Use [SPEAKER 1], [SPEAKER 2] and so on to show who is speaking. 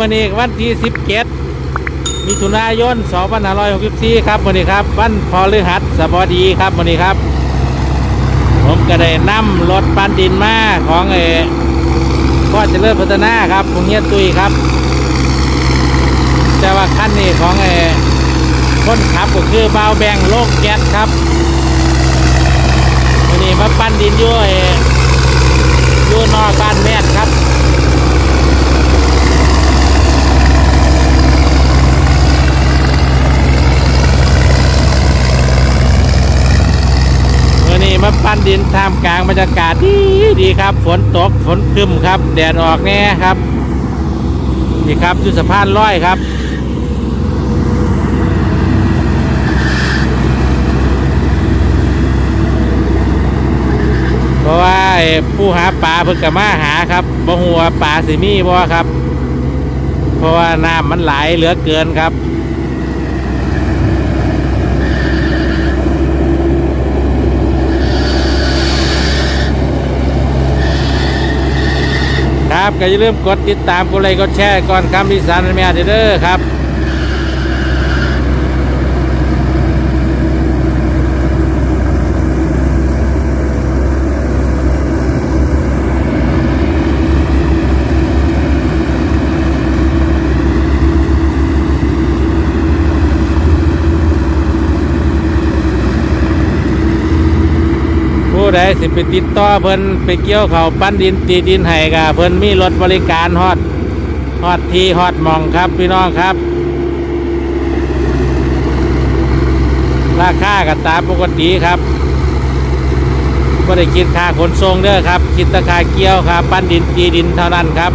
[SPEAKER 1] ครับมื้อนี้วันที่17มิถุนายน2564ครับมื้อนี้ครับ วันพฤหัสบดีครับมื้อนี้ครับ ผมก็ได้นำรถปั้นดินมาของเอพ่อเจริญพัฒนาครับของเฮียตุยครับ แต่ว่าคันนี้ของเอคนขับก็คือเบาแบงโลกแก๊สครับวันนี้มาปั้นดินอยู่เอออยู่นอกบ้านแม่นครับ วันนี้มา ปั้นดินท่ามกลางบรรยากาศดีดีครับ ฝนตกฝนครึมครับ แดดออกแน่ครับ นี่ครับอยู่สะพานร้อยครับเพราะว่าไอผู้หาปลาเพิ่งกับมาหาครับบ่หัวปลาสิมีบ่ครับ เพราะว่าน้ำมันไหลเหลือเกินครับ ก็อย่าลืมกดติดตามกดไลค์กดแชร์ก่อนคำพิสารแม่เด้อครับ ผู้ใดสิไปติดต่อเพิ่นไปเกี่ยวเขาปั้นดินตีดินให้กะเพิ่นมีรถบริการฮอดฮอดทีฮอดมองครับพี่น้องครับ ราคากับตามปกติครับก็ได้คิดค่าขนส่งเด้อครับ คิดราคาเกี่ยวครับ ปั้นดินตีดินเท่านั้นครับ